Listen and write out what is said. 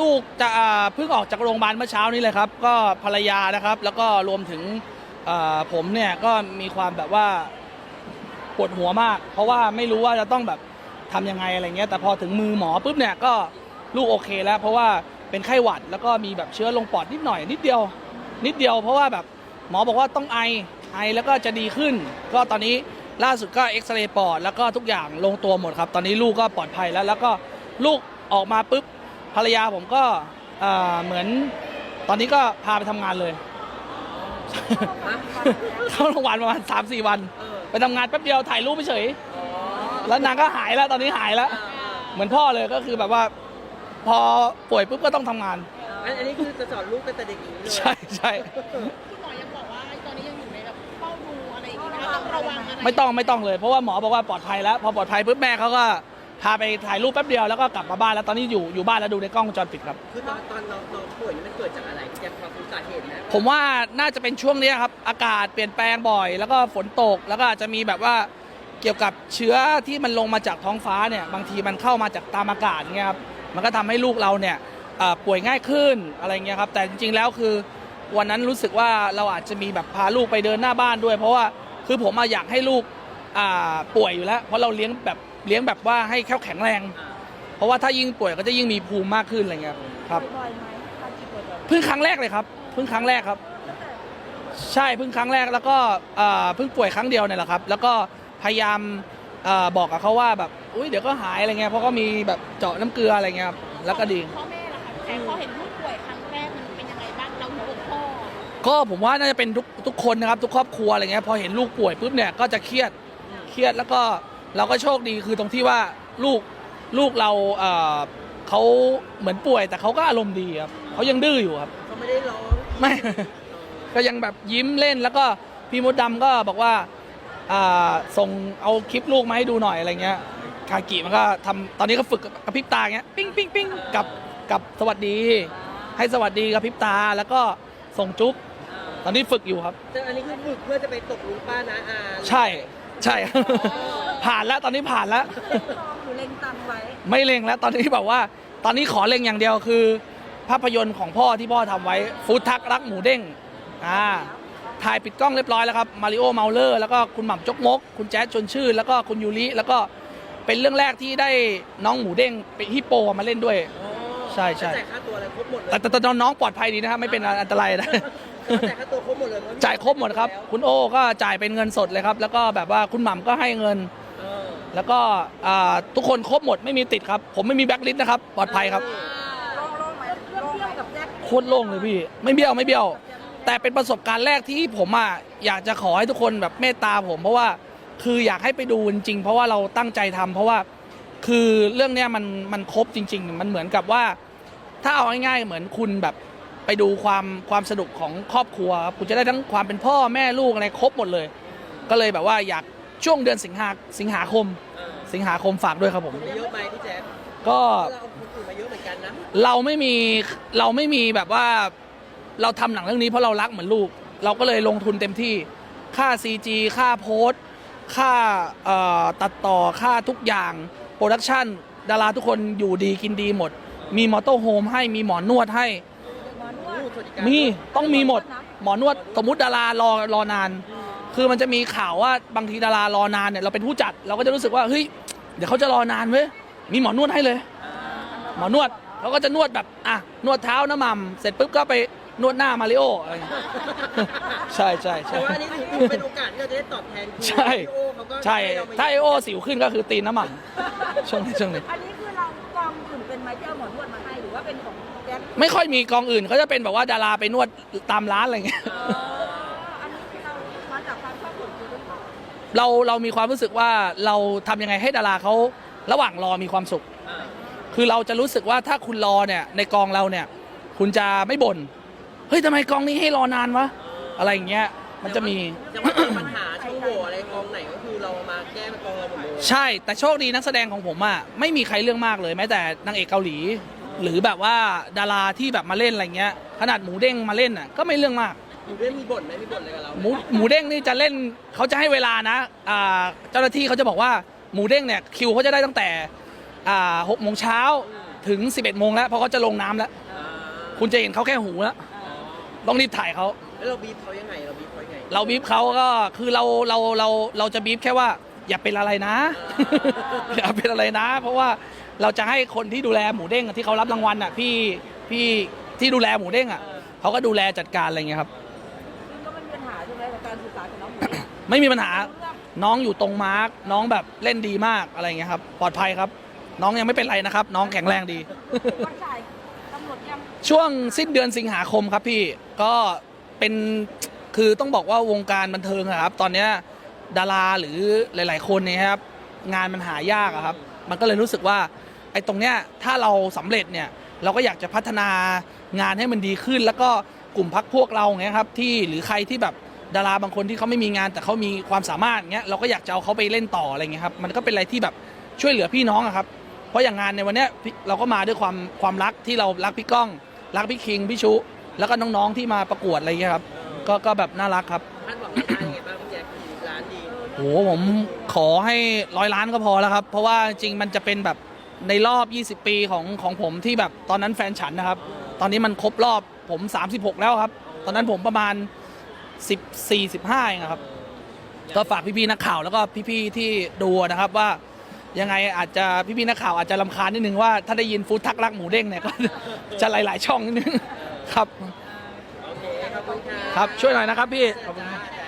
ลูกจะเพิ่งออกจากโรงพยาบาลเมื่อเช้านี้เลยครับ ก็ภรรยานะครับ แล้วก็รวมถึงผมเนี่ยก็มีความแบบว่าปวดหัวมาก เพราะว่าไม่รู้ว่าจะต้องแบบทำยังไงอะไรเงี้ยแต่พอถึงมือหมอปุ๊บเนี่ยก็ลูกโอเคแล้ว เพราะว่าเป็นไข้หวัดแล้วก็มีแบบเชื้อลงปอดนิดหน่อยนิดเดียว นิดเดียว เพราะว่าแบบหมอบอกว่าต้องไอไอแล้วก็จะดีขึ้น ก็ตอนนี้ล่าสุดก็เอ็กซเรย์ปอดแล้วก็ทุกอย่างลงตัวหมดครับ ตอนนี้ลูกก็ปลอดภัยแล้ว แล้วก็ลูกออกมาปุ๊บ ภรรยาผมก็เอ่อเหมือนตอนนี้ก็พาไปทำงานเลย เข้าโรงพยาบาลประมาณ3าสี่วัน เออไปทำงานแป๊บเดียวถ่ายรูปเฉยอ๋อๆแล้วนางก็หายแล้วตอนนี้หายแล้วอ่าอ่าเหมือนพ่อเลยก็คือแบบว่า พอป่วยปุ๊บก็ต้องทำงาน อันอันนี้คือจะสอนลูกตั้งแต่เด็กอย่างนี้เลยใช่ใช่คุณหมอยังบอกว่าตอนนี้ยังอยู่ในแบบเฝ้าดูอะไรอย่างเงี้ยนะคะต้องระวังอะไรไม่ต้องไม่ต้องเลย เพราะว่าหมอบอกว่าปลอดภัยแล้ว พอปลอดภัยปุ๊บแม่เขาก็ พาไปถ่ายรูปแป๊บเดียวแล้วก็กลับมาบ้านแล้วตอนนี้อยู่อยู่บ้านแล้วดูในกล้องวงจรปิดครับ คือตอนตอนน้องน้องป่วยนี่มันเกิดจากอะไรอยากฟังคุณสาเหตุไหมผมว่าน่าจะเป็นช่วงเนี้ยครับอากาศเปลี่ยนแปลงบ่อย แล้วก็ฝนตกแล้วก็อาจจะมีแบบว่าเกี่ยวกับเชื้อที่มันลงมาจากท้องฟ้าเนี่ยบางทีมันเข้ามาจากตามอากาศเงี้ยครับมันก็ทำให้ลูกเราเนี่ยเอ่อป่วยง่ายขึ้นอะไรเงี้ยครับแต่จริงๆแล้วคือ วันนั้นรู้สึกว่าเราอาจจะมีแบบพาลูกไปเดินหน้าบ้านด้วย เพราะว่าคือผมอะอยากให้ลูกอ่าป่วยอยู่แล้ว เพราะเราเลี้ยงแบบ เลี้ยงแบบว่าให้แข็งแข็งแรงอ่าเพราะว่าถ้ายิ่งป่วยก็จะยิ่งมีภูมิมากขึ้นอะไรเงี้ยครับบ่อยไหมการจิตป่วยบ่อยเพิ่งครั้งแรกเลยครับเพิ่งครั้งแรกครับ ใช่เพิ่งครั้งแรกแล้วก็เอ่อเพิ่งป่วยครั้งเดียวเนี่ยแหละครับ แล้วก็พยายามเอ่อบอกกับเขาว่าแบบอุ้ยเดี๋ยวก็หายอะไรเงี้ยเพราะก็มีแบบเจาะน้ำเกลืออะไรเงี้ยครับแล้วก็ดี พ่อแม่ล่ะคะแต่พอเห็นลูกป่วยครั้งแรกมันเป็นยังไงบ้างเราหัวอกพ่อก็ผมว่าน่าจะเป็นทุกทุกคนนะครับ ทุกครอบครัวอะไรเงี้ยพอเห็นลูกป่วยปุ๊บเนี่ยก็จะเครียดเครียดแล้วก็ เราก็โชคดีคือตรงที่ว่าลูกลูกเราเอ่อเขาเหมือนป่วย แต่เขาก็อารมณ์ดีครับเขายังดื้ออยู่ครับเขาไม่ได้ร้องไม่ ก็ยังแบบยิ้มเล่นแล้วก็พี่มดดำก็บอกว่าอ่าส่งเอาคลิปลูกมาให้ดูหน่อยอะไรเงี้ยคากิมันก็ทำตอนนี้ก็ฝึกกระพริบตาเงี้ยปิ้งปิ้งปิ้งกับกับสวัสดี ให้สวัสดีกระพริบตาแล้วก็ส่งจุ๊บตอนนี้ฝึกอยู่ครับ แต่อันนี้คือฝึกเพื่อจะไปตกลุงป้านะอาใช่ ใช่ ผ่านแล้วตอนนี้ผ่านแล้วหนูเล็งตังไว้ ไม่เล็งแล้วตอนนี้แบบว่า ตอนนี้ขอเล็งอย่างเดียวคือ ภาพยนตร์ของพ่อที่พ่อทำไว้ฟูดทักรักหมูเด้งอ่าถ่ายปิดกล้องเรียบร้อยแล้วครับมาริโอเมาเลอร์แล้วก็คุณหม่ำจกมก คุณแจ๊ดชวนชื่นแล้วก็คุณยูริแล้วก็เป็นเรื่องแรกที่ได้น้องหมูเด้งเป็นฮิปโปมาเล่นด้วยอ๋อใช่ใช่จ่ายค่าตัวอะไรครบหมดเลยแต่แต่แต่น้องปลอดภัยดีนะครับไม่เป็นอันตรายนะแต่ว่า จ่ายค่าตัวครบหมดเลยเพะจ่ายครบหมดครับแล้วคุณโอก็จ่ายเป็นเงินสดเลยครับ แล้วก็แบบว่าคุณหม่ำก็ให้เงิน เออแล้วก็อ่าทุกคนครบหมดไม่มีติดครับ ผมไม่มีแบ็คลิสต์นะครับปลอดภัยครับ โล่งโล่งไหมเรื่องเที่ยวกับแจ็คโคตรโล่งเลยพี่ ไม่เบี้ยวไม่เบี้ยว แต่เป็นประสบการณ์แรกที่ผมอะอยากจะขอให้ทุกคนแบบเมตตาผม เพราะว่าคืออยากให้ไปดูจริงๆเพราะว่าเราตั้งใจทำเพราะว่าคือเรื่องเนี้ยมันมันครบจริง ๆ มันเหมือนกับว่า ถ้าเอาง่ายๆเหมือนคุณแบบ ไปดูความความสนุกของครอบครัวครับคุณจะได้ทั้งความเป็นพ่อแม่ลูกอะไรครบหมดเลย ก็เลยแบบว่าอยากช่วงเดือนสิงหาสิงหาคมเออสิงหาคมฝากด้วยครับผมคนเยอะไหมพี่แจ๊คก็เราเอาคนอื่นมาเยอะเหมือนกันนะเราไม่มีเราไม่มีแบบว่าเราทำหนังเรื่องนี้เพราะเรารักเหมือนลูก เราก็เลยลงทุนเต็มที่ค่า CG ค่าโพสต์ค่าเอ่อตัดต่อค่าทุกอย่างโปรดักชันดาราทุกคนอยู่ดีกินดีหมด มีมอเตอร์โฮมให้มีหมอนวดให้หมอนวดอู้ สวัสดิการมีต้องมีหมดหมอนวดสมมุติดารารอรอนาน คือมันจะมีข่าวว่าบางทีดารารอนานเนี่ยเราเป็นผู้จัดเราก็จะรู้สึกว่าเฮ้ยเดี๋ยวเขาจะรอนานเว้ยมีหมอนวดให้เลย หมอนวดเขาก็จะนวดแบบอะนวดเท้าน้ำมันเสร็จปุ๊บก็ไปนวดหน้ามาริโออะไรอย่างเงี้ยใช่ใช่แต่ใช่ว่าอันนี้ถือเป็นโอกาสที่เราจะได้ตอบแทนคุณใช่ พี่โอเขาก็ใช่ห้เรมถ้าไอโอสิวขึ้นก็คือตีนน้ำมันช่วงนี้ช่วงนี้ อันนี้คือเรากอง อื่นเป็นไม้ที่เอาหมอนวดมาให้หรือว่าเป็นของแจ็คไม่ค่อยมีกองอื่นเขาจะเป็นแบบว่าดาราไปนวดตามร้านอะไรอย่างเงี้ยอันนี้คือเรามาจากความชอบส่วนตัวด้วยเปล่าเราเรามีความรู้สึกว่าเราทำยังไงให้ดาราเขาระหว่างรอมีความสุขอ่าคือเราจะรู้สึกว่าถ้าคุณรอเนี่ยในกองเราเนี่ย คุณจะไม่บ่นเฮ้ยทำไมกองนี้ให้รอนานวะอะไรอย่างเงี้ยมันจะมียังไม่มีปัญหา ใช่แต่โชคดีนักแสดงของผมอะไม่มีใครเรื่องมากเลยแม้แต่นางเอกเกาหลี หรือแบบว่าดาราที่แบบมาเล่นอะไรเงี้ย ขนาดหมูเด้งมาเล่นอะก็ไม่เรื่องมากอยู่ด้วยมีบ่นไหมมีบ่นอะไรกับเราหมูหมูเด้งนี่จะเล่นเขาจะให้เวลานะอ่าเจ้าหน้าที่เขาจะบอกว่าหมูเด้งเนี่ยคิวเขาจะได้ตั้งแต่อ่าหกโมงเช้าถึง 11โมงแล้วเพราะเขาจะลงน้ำแล้ว อ่าคุณจะเห็นเขาแค่หูแล้วต้องรีบถ่ายเขา แล้วเราบีบเขายังไงเราบีบเขายังไงเราบีบเขาก็คือเราเราเราเราจะบีบแค่ว่า อย่าเป็นอะไรนะ อย่าเป็นอะไรนะ เพราะว่าเราจะให้คนที่ดูแลหมูเด้งอะที่เขารับรางวัลอะพี่พี่ที่ดูแลหมูเด้งอะเขาก็ดูแลจัดการอะไรเงี้ยครับ ซึ่งก็ไม่มีปัญหาใช่ไหมกับการสื่อสารกับน้องหมูเด้งไม่มีปัญหาน้องอยู่ตรงมาร์กน้องแบบเล่นดีมากอะไรเงี้ยครับปลอดภัยครับ น้องยังไม่เป็นไรนะครับ น้องแข็งแรงดี วันจ่ายกำหนดยังช่วงสิ้นเดือนสิงหาคมครับพี่ก็เป็นคือต้องบอกว่าวงการบันเทิงอะครับ ตอนเนี้ย ดาราหรือหลาย ๆ คนเนี่ยครับงานมันหายากอะครับ มันก็เลยรู้สึกว่าไอ้ตรงเนี้ยถ้าเราสำเร็จเนี่ยเราก็อยากจะพัฒนางานให้มันดีขึ้น แล้วก็กลุ่มพักพวกเราเงี้ยครับที่หรือใครที่แบบดาราบางคนที่เขาไม่มีงานแต่เขามีความสามารถเงี้ยเราก็อยากจะเอาเขาไปเล่นต่ออะไรเงี้ยครับมันก็เป็นอะไรที่แบบช่วยเหลือพี่น้องอะครับเพราะอย่างงานในวันเนี้ยเราก็มาด้วยความความรักที่เรารักพี่ก้อง รักพี่คิงพี่ชุ แล้วก็น้องๆที่มาประกวดอะไรเงี้ยครับก็ก็แบบน่ารักครับคาดหวังไม่ได้ไง โหผมขอให้ร้อยล้านก็พอแล้วครับ เพราะว่าจริงมันจะเป็นแบบในรอบ 20 ปีของของผมที่แบบตอนนั้นแฟนฉันนะครับ ตอนนี้มันครบรอบผม 36 แล้วครับ ตอนนั้นผมประมาณ 14 15เองอะครับ ก็ฝากพี่ๆนักข่าวแล้วก็พี่ๆที่ดูนะครับว่ายังไงอาจจะพี่ๆนักข่าวอาจจะลำคาญนิดนึงว่าถ้าได้ยินฟู้ดทักรักหมูเด้งเนี่ยก็จะหลาย ๆ ช่องนิดนึงครับ ครับช่วยหน่อยนะครับพี่ขอบคุณครับ